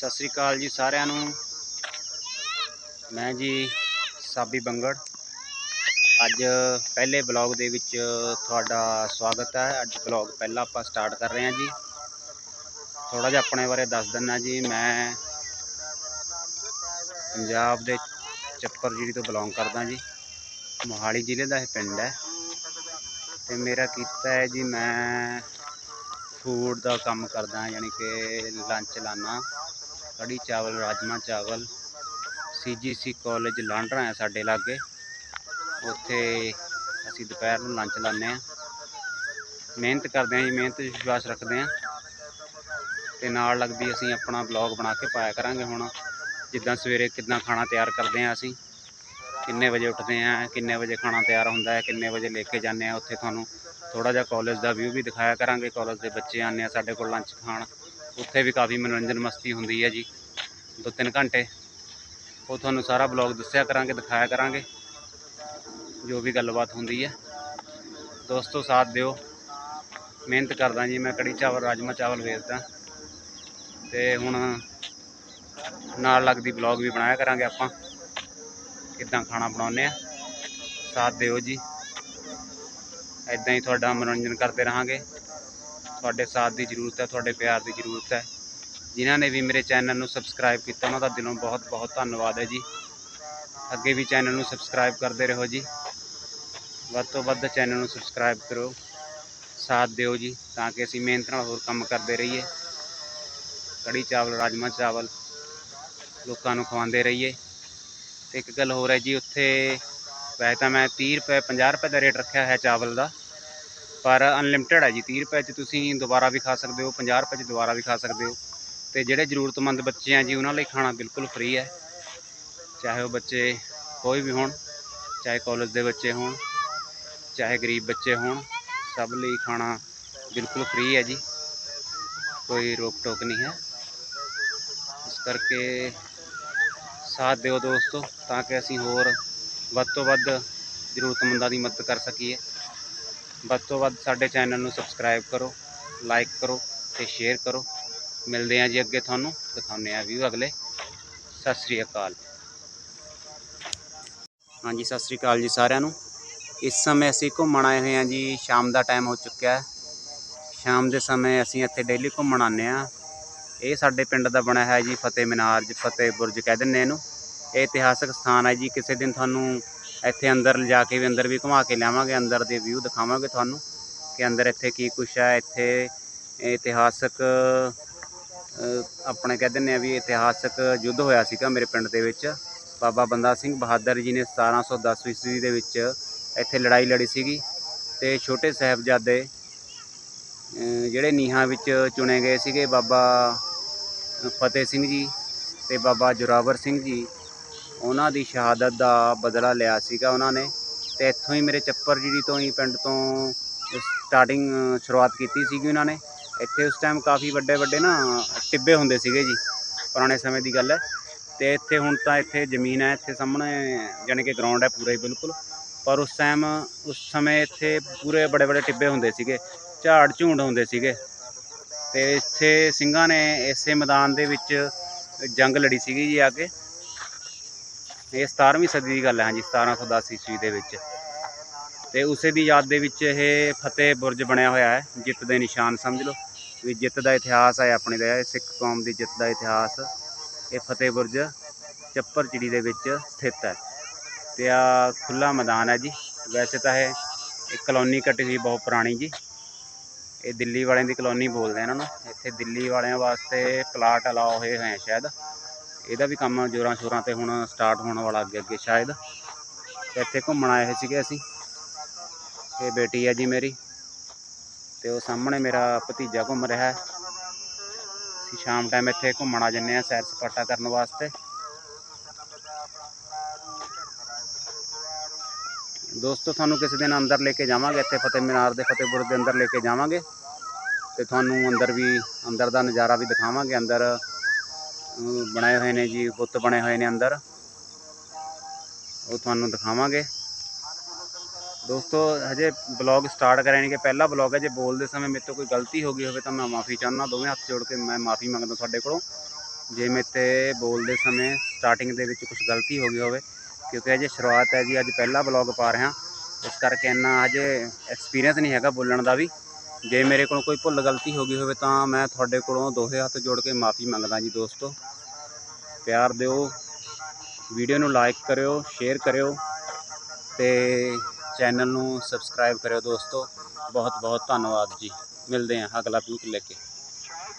ਸਤਿ ਸ੍ਰੀ ਅਕਾਲ ਜੀ ਸਾਰਿਆਂ ਨੂੰ। ਮੈਂ ਜੀ ਸਾਬੀ ਬੰਗੜ। ਅੱਜ ਪਹਿਲੇ ਬਲੌਗ ਦੇ ਵਿੱਚ ਤੁਹਾਡਾ ਸਵਾਗਤ ਹੈ। ਅੱਜ ਬਲੌਗ ਪਹਿਲਾਂ ਆਪਾਂ ਸਟਾਰਟ ਕਰ ਰਹੇ ਹਾਂ ਜੀ। ਥੋੜਾ ਜਿਹਾ ਆਪਣੇ ਬਾਰੇ ਦੱਸ ਦਿੰਨਾ ਜੀ। ਮੈਂ ਪੰਜਾਬ ਦੇ ਚੱਪਰ ਜਿਹੜੀ ਤੋਂ ਬਿਲੋਂਗ ਕਰਦਾ ਜੀ। ਮੋਹਾਲੀ ਜ਼ਿਲ੍ਹੇ ਦਾ ਇਹ ਪਿੰਡ ਹੈ। ਤੇ ਮੇਰਾ ਕੀਤਾ ਹੈ ਜੀ, ਮੈਂ ਫੂਡ ਦਾ ਕੰਮ ਕਰਦਾ, ਯਾਨੀ ਕਿ ਲੰਚ ਲਾਣਾ ਕੜੀ ਚਾਵਲ ਰਾਜਮਾ ਚਾਵਲ ਸੀਜੀਸੀ ਕਾਲਜ ਲਾਂਡਰਾ ਹੈ ਸਾਡੇ ਲਾਗੇ। ਉੱਥੇ ਅਸੀਂ ਦੁਪਹਿਰ ਨੂੰ ਲੰਚ ਲਾਉਂਦੇ ਹਾਂ। ਮਿਹਨਤ ਕਰਦੇ ਹਾਂ ਜੀ, ਮਿਹਨਤ ਵਿਸ਼ਵਾਸ ਰੱਖਦੇ ਹਾਂ। ਤੇ ਨਾਲ ਲੱਗਦੀ ਅਸੀਂ ਆਪਣਾ ਬਲੌਗ ਬਣਾ ਕੇ ਪਾਇਆ ਕਰਾਂਗੇ ਹੁਣ। ਜਿੱਦਾਂ ਸਵੇਰੇ ਕਿੱਦਾਂ ਖਾਣਾ ਤਿਆਰ ਕਰਦੇ ਹਾਂ ਅਸੀਂ। ਕਿੰਨੇ ਵਜੇ ਉੱਠਦੇ ਹਾਂ, ਕਿੰਨੇ ਵਜੇ ਖਾਣਾ ਤਿਆਰ ਹੁੰਦਾ ਹੈ, ਕਿੰਨੇ ਵਜੇ ਲੈ ਕੇ ਜਾਂਦੇ ਹਾਂ। ਉੱਥੇ ਤੁਹਾਨੂੰ ਥੋੜਾ ਜਿਹਾ ਕਾਲਜ ਦਾ ਵਿਊ ਵੀ ਦਿਖਾਇਆ ਕਰਾਂਗੇ। ਕਾਲਜ ਦੇ ਬੱਚੇ ਆਉਂਦੇ ਆ ਸਾਡੇ ਕੋਲ ਲੰਚ ਖਾਣ। ਉੱਥੇ ਵੀ ਕਾਫੀ ਮਨੋਰੰਜਨ ਮਸਤੀ ਹੁੰਦੀ ਹੈ ਜੀ। ਦੋ ਤਿੰਨ ਘੰਟੇ। ਉਹ ਤੁਹਾਨੂੰ ਸਾਰਾ ਬਲੌਗ ਦੱਸਿਆ ਕਰਾਂਗੇ, ਦਿਖਾਇਆ ਕਰਾਂਗੇ। ਜੋ ਵੀ ਗੱਲਬਾਤ ਹੁੰਦੀ ਹੈ। ਦੋਸਤੋ, ਸਾਥ ਦਿਓ। ਮਿਹਨਤ ਕਰਦਾ ਜੀ ਮੈਂ ਕੜੀ ਚਾਵਲ, ਰਾਜਮਾ ਚਾਵਲ ਵੇਚਦਾ। ਤੇ ਹੁਣ ਨਾਲ ਲੱਗਦੀ ਬਲੌਗ ਵੀ ਬਣਾਇਆ ਕਰਾਂਗੇ ਆਪਾਂ। ਕਿੱਦਾਂ ਖਾਣਾ ਬਣਾਉਂਦੇ ਆ। ਸਾਥ ਦਿਓ ਜੀ। ਐਦਾਂ ਹੀ ਤੁਹਾਡਾ ਮਨੋਰੰਜਨ ਕਰਦੇ ਰਹਾਂਗੇ। ਤੁਹਾਡੇ ਸਾਥ ਦੀ ਜ਼ਰੂਰਤ ਹੈ, ਤੁਹਾਡੇ ਪਿਆਰ ਦੀ ਜ਼ਰੂਰਤ ਹੈ। ਜਿਨ੍ਹਾਂ ਨੇ ਵੀ ਮੇਰੇ ਚੈਨਲ ਨੂੰ ਸਬਸਕ੍ਰਾਈਬ ਕੀਤਾ, ਉਹਨਾਂ ਦਾ ਦਿਲੋਂ ਬਹੁਤ ਬਹੁਤ ਧੰਨਵਾਦ ਹੈ ਜੀ। ਅੱਗੇ ਵੀ ਚੈਨਲ ਨੂੰ ਸਬਸਕ੍ਰਾਈਬ ਕਰਦੇ ਰਹੋ ਜੀ। ਵੱਧ ਤੋਂ ਵੱਧ ਚੈਨਲ ਨੂੰ ਸਬਸਕ੍ਰਾਈਬ ਕਰੋ। ਸਾਥ ਦਿਓ ਜੀ, ਤਾਂ ਕਿ ਅਸੀਂ ਮਿਹਨਤ ਨਾਲ ਹੋਰ ਕੰਮ ਕਰਦੇ ਰਹੀਏ। ਕੜੀ ਚਾਵਲ ਰਾਜਮਾ ਚਾਵਲ ਲੋਕਾਂ ਨੂੰ ਖਵਾਉਂਦੇ ਰਹੀਏ। ਤੇ ਇੱਕ ਗੱਲ ਹੋਰ ਹੈ ਜੀ, ਉੱਥੇ ਵੈਸੇ ਤਾਂ ਮੈਂ 30 ਰੁਪਏ 50 ਰੁਪਏ ਦਾ ਰੇਟ ਰੱਖਿਆ ਹੈ ਚਾਵਲ ਦਾ। ਪਰ ਅਨਲਿਮਟਿਡ ਹੈ ਜੀ 30 ਰੁਪਏ 'ਚ ਤੁਸੀਂ ਦੁਬਾਰਾ ਵੀ ਖਾ ਸਕਦੇ ਹੋ 50 ਰੁਪਏ 'ਚ ਦੁਬਾਰਾ ਵੀ ਖਾ ਸਕਦੇ ਹੋ। ਤੇ ਜਿਹੜੇ ਜ਼ਰੂਰਤਮੰਦ ਬੱਚੇ ਆ ਜੀ, ਉਹਨਾਂ ਲਈ ਖਾਣਾ ਬਿਲਕੁਲ ਫ੍ਰੀ ਹੈ। ਚਾਹੇ ਉਹ ਬੱਚੇ ਕੋਈ ਵੀ ਹੋਣ, ਚਾਹੇ ਕਾਲਜ ਦੇ ਬੱਚੇ ਹੋਣ, ਚਾਹੇ ਗਰੀਬ ਬੱਚੇ ਹੋਣ, ਸਭ ਲਈ ਖਾਣਾ ਬਿਲਕੁਲ ਫ੍ਰੀ ਹੈ ਜੀ। ਕੋਈ ਰੋਕ ਟੋਕ ਨਹੀਂ ਹੈ। ਇਸ ਕਰਕੇ ਸਾਥ ਦਿਓ ਦੋਸਤੋ, ਤਾਂ ਕਿ ਅਸੀਂ ਹੋਰ ਵੱਧ ਤੋਂ ਵੱਧ ਜ਼ਰੂਰਤਮੰਦਾਂ ਦੀ ਮਦਦ ਕਰ ਸਕੀਏ। ਵੱਧ ਤੋਂ ਵੱਧ ਸਾਡੇ ਚੈਨਲ ਨੂੰ ਸਬਸਕ੍ਰਾਈਬ ਕਰੋ ਲਾਈਕ ਕਰੋ ਤੇ ਸ਼ੇਅਰ ਕਰੋ। ਮਿਲਦੇ ਹਾਂ ਜੀ ਅੱਗੇ ਤੁਹਾਨੂੰ, ਦਿਖਾਉਂਦੇ ਹਾਂ ਵੀਊ ਅਗਲੇ। ਸਤਿ ਸ੍ਰੀ ਅਕਾਲ। ਹਾਂਜੀ, ਸਤਿ ਸ੍ਰੀ ਅਕਾਲ ਜੀ ਸਾਰਿਆਂ ਨੂੰ। ਇਸ ਸਮੇਂ ਅਸੀਂ ਘੁੰਮਣ ਆਏ ਹੋਏ ਹਾਂ ਜੀ, ਸ਼ਾਮ ਦਾ ਟਾਈਮ ਹੋ ਚੁੱਕਿਆ ਹੈ। ਸ਼ਾਮ ਦੇ ਸਮੇਂ ਅਸੀਂ ਇੱਥੇ ਡੇਲੀ ਘੁੰਮਣ ਆਉਂਦੇ ਹਾਂ। ਇਹ ਸਾਡੇ ਪਿੰਡ ਦਾ ਬਣਿਆ ਹੈ ਜੀ, ਫਤਿਹ ਮੀਨਾਰ ਜੀ, ਫਤਿਹ ਬੁਰਜ ਕਹਿ ਦਿੰਦੇ ਇਹਨੂੰ। ਇਹ ਇਤਿਹਾਸਕ ਸਥਾਨ ਹੈ ਜੀ, ਕਿਸੇ ਦਿਨ ਤੁਹਾਨੂੰ ਇੱਥੇ ਅੰਦਰ ਲਿਜਾ ਕੇ ਵੀ ਅੰਦਰ ਵੀ ਘੁਮਾ ਕੇ ਲਿਆਵਾਂਗੇ, ਅੰਦਰ ਦੇ ਵਿਊ ਦਿਖਾਵਾਂਗੇ ਤੁਹਾਨੂੰ ਕਿ ਅੰਦਰ ਇੱਥੇ ਕੀ ਕੁਛ ਹੈ, ਇੱਥੇ ਇਤਿਹਾਸਕ ਆਪਣੇ ਕਹਿ ਦਿੰਦੇ ਆ ਵੀ ਇਤਿਹਾਸਕ ਯੁੱਧ ਹੋਇਆ ਸੀਗਾ ਮੇਰੇ ਪਿੰਡ ਦੇ ਵਿੱਚ। ਬਾਬਾ ਬੰਦਾ ਸਿੰਘ ਬਹਾਦਰ ਜੀ ਨੇ 1710 ਈਸਵੀ ਦੇ ਵਿੱਚ ਇੱਥੇ ਲੜਾਈ ਲੜੀ ਸੀਗੀ ਤੇ ਛੋਟੇ ਸਾਹਿਬਜ਼ਾਦੇ ਜਿਹੜੇ ਨੀਹਾਂ ਵਿੱਚ ਚੁਣੇ ਗਏ ਸੀਗੇ ਬਾਬਾ ਫਤਿਹ ਸਿੰਘ ਜੀ ਤੇ ਬਾਬਾ ਜੋਰਾਵਰ ਸਿੰਘ ਜੀ, ਉਹਨਾਂ ਦੀ ਸ਼ਹਾਦਤ ਦਾ ਬਦਲਾ ਲਿਆ ਸੀਗਾ ਉਹਨਾਂ ਨੇ ਤੇ ਇੱਥੋਂ ਹੀ ਮੇਰੇ ਚੱਪਰ ਜਿਹੜੀ ਤੋਂ ਹੀ ਪਿੰਡ ਤੋਂ ਸਟਾਰਟਿੰਗ ਸ਼ੁਰੂਆਤ ਕੀਤੀ ਸੀਗੀ ਉਹਨਾਂ ਨੇ। ਇੱਥੇ ਉਸ ਟਾਈਮ ਕਾਫੀ ਵੱਡੇ ਵੱਡੇ ਨਾ ਟਿੱਬੇ ਹੁੰਦੇ ਸੀਗੇ ਜੀ, ਪੁਰਾਣੇ ਸਮੇਂ ਦੀ ਗੱਲ ਹੈ। ਤੇ ਇੱਥੇ ਹੁਣ ਤਾਂ ਇੱਥੇ ਜ਼ਮੀਨ ਹੈ, ਇੱਥੇ ਸਾਹਮਣੇ ਯਾਨੀ ਕਿ ਗਰਾਊਂਡ ਹੈ ਪੂਰਾ ਹੀ ਬਿਲਕੁਲ। ਪਰ ਉਸ ਟਾਈਮ ਉਸ ਸਮੇਂ ਇੱਥੇ ਪੂਰੇ ਬੜੇ ਬੜੇ ਟਿੱਬੇ ਹੁੰਦੇ ਸੀਗੇ, ਝਾੜ ਝੂੰਡ ਹੁੰਦੇ ਸੀਗੇ। ਤੇ ਇੱਥੇ ਸਿੰਘਾਂ ਨੇ ਇਸੇ ਮੈਦਾਨ ਦੇ ਵਿੱਚ ਜੰਗ ਲੜੀ ਸੀਗੀ ਜੀ ਆ ਕੇ। ਇਹ 17ਵੀਂ ਸਦੀ ਦੀ ਗੱਲ ਹੈ, ਹਾਂਜੀ 1710 ਈਸਵੀ ਦੇ ਵਿੱਚ। ਤੇ ਉਸੇ ਦੀ ਯਾਦ ਦੇ ਵਿੱਚ ਇਹ ਫਤਿਹ ਬੁਰਜ ਬਣਿਆ ਹੋਇਆ ਹੈ, ਜਿੱਤ ਦੇ ਨਿਸ਼ਾਨ ਸਮਝ ਲਓ, ਵੀ ਜਿੱਤ ਦਾ ਇਤਿਹਾਸ ਹੈ ਆਪਣੇ ਦਾ, ਇਹ ਸਿੱਖ ਕੌਮ ਦੀ ਜਿੱਤ ਦਾ ਇਤਿਹਾਸ, ਇਹ ਫਤਿਹ ਬੁਰਜ ਚੱਪਰ ਚਿੜੀ ਦੇ ਵਿੱਚ ਸਥਿਤ ਹੈ। ਤੇ ਆ ਖੁੱਲਾ ਮੈਦਾਨ ਹੈ ਜੀ, ਵੈਸੇ ਤਾਂ ਇਹ ਇੱਕ ਕਲੋਨੀ ਕੱਟੀ ਹੋਈ ਬਹੁਤ ਪੁਰਾਣੀ ਜੀ, ਇਹ ਦਿੱਲੀ ਵਾਲਿਆਂ ਦੀ ਕਲੋਨੀ ਬੋਲਦੇ ਇਹਨਾਂ ਨੂੰ ਇੱਥੇ ਦਿੱਲੀ ਵਾਲਿਆਂ ਵਾਸਤੇ ਪਲਾਟ ਅਲਾਉ ਹੋਏ ਹੋਏ ਆ ਸ਼ਾਇਦ, ਇਹਦਾ ਵੀ ਕੰਮ ਜੋਰਾਂ ਸ਼ੋਰਾਂ ਤੇ ਹੁਣ ਸਟਾਰਟ ਹੋਣ ਵਾਲਾ ਅੱਗੇ ਅੱਗੇ ਸ਼ਾਇਦ, ਤੇ ਇੱਥੇ ਘੁੰਮਣ ਆਏ ਸੀਗੇ ਅਸੀਂ। ਇਹ ਬੇਟੀ ਹੈ ਜੀ ਮੇਰੀ ਤੇ ਉਹ ਸਾਹਮਣੇ ਮੇਰਾ ਭਤੀਜਾ ਘੁੰਮ ਰਿਹਾ ਹੈ। ਅਸੀਂ ਸ਼ਾਮ ਟਾਈਮ ਇੱਥੇ ਘੁੰਮਣ ਆ ਜੰਨੇ ਆ ਸੈਰ ਸਪਾਟਾ ਕਰਨ ਵਾਸਤੇ। ਦੋਸਤੋ ਤੁਹਾਨੂੰ ਕਿਸੇ ਦਿਨ ਅੰਦਰ ਲੈ ਕੇ ਜਾਵਾਂਗੇ ਇੱਥੇ ਫਤਿਹ ਮੀਨਾਰ ਦੇ ਫਤਿਹਪੁਰ ਦੇ ਅੰਦਰ ਲੈ ਕੇ ਜਾਵਾਂਗੇ। ਤੇ ਤੁਹਾਨੂੰ ਅੰਦਰ ਵੀ ਅੰਦਰ ਦਾ ਨਜ਼ਾਰਾ ਵੀ ਦਿਖਾਵਾਂਗੇ। ਅੰਦਰ ਅਮ, ਬਣਾਏ ਹੋਏ ਨੇ ਜੀ ਬੁੱਤ ਬਣੇ ਹੋਏ ਨੇ ਅੰਦਰ। ਉਹ ਤੁਹਾਨੂੰ ਦਿਖਾਵਾਂਗੇ। ਦੋਸਤੋ, ਹਜੇ ਬਲੌਗ ਸਟਾਰਟ ਕਰਿਆ ਨਹੀਂ ਕਿ ਪਹਿਲਾ ਬਲੌਗ ਹੈ। ਜੇ ਬੋਲਦੇ ਸਮੇਂ ਮੇਰੇ ਤੋਂ ਕੋਈ ਗਲਤੀ ਹੋ ਗਈ ਹੋਵੇ ਤਾਂ ਮੈਂ ਮਾਫੀ ਚਾਹੁੰਦਾ। ਦੋਵੇਂ ਹੱਥ ਜੋੜ ਕੇ ਮੈਂ ਮਾਫੀ ਮੰਗਦਾ ਤੁਹਾਡੇ ਕੋਲੋਂ। ਜੇ ਮੇਰੇ ਤੇ ਬੋਲਦੇ ਸਮੇਂ ਸਟਾਰਟਿੰਗ ਦੇ ਵਿੱਚ ਕੁਝ ਗਲਤੀ ਹੋ ਗਈ ਹੋਵੇ, ਕਿਉਂਕਿ ਅਜੇ ਸ਼ੁਰੂਆਤ ਹੈ ਜੀ, ਅੱਜ ਪਹਿਲਾ ਬਲੌਗ ਪਾ ਰਿਹਾ। ਇਸ ਕਰਕੇ ਇੰਨਾ ਅਜੇ ਐਕਸਪੀਰੀਅੰਸ ਨਹੀਂ ਹੈਗਾ ਬੋਲਣ ਦਾ ਵੀ। ਜੇ ਮੇਰੇ ਕੋਲ ਕੋਈ ਭੁੱਲ ਗਲਤੀ ਹੋ ਗਈ ਹੋਵੇ ਤਾਂ ਮੈਂ ਤੁਹਾਡੇ ਕੋਲੋਂ ਦੋਹੇ ਹੱਥ ਜੋੜ ਕੇ ਮਾਫੀ ਮੰਗਦਾ ਜੀ ਦੋਸਤੋ। ਪਿਆਰ ਦਿਓ। ਵੀਡੀਓ ਨੂੰ ਲਾਈਕ ਕਰਿਓ ਸ਼ੇਅਰ ਕਰਿਓ। ਤੇ ਚੈਨਲ ਨੂੰ ਸਬਸਕ੍ਰਾਈਬ ਕਰਿਓ ਦੋਸਤੋ। ਬਹੁਤ ਬਹੁਤ ਧੰਨਵਾਦ ਜੀ। ਮਿਲਦੇ ਹਾਂ ਅਗਲਾ ਵੀਕ ਲੈ ਕੇ।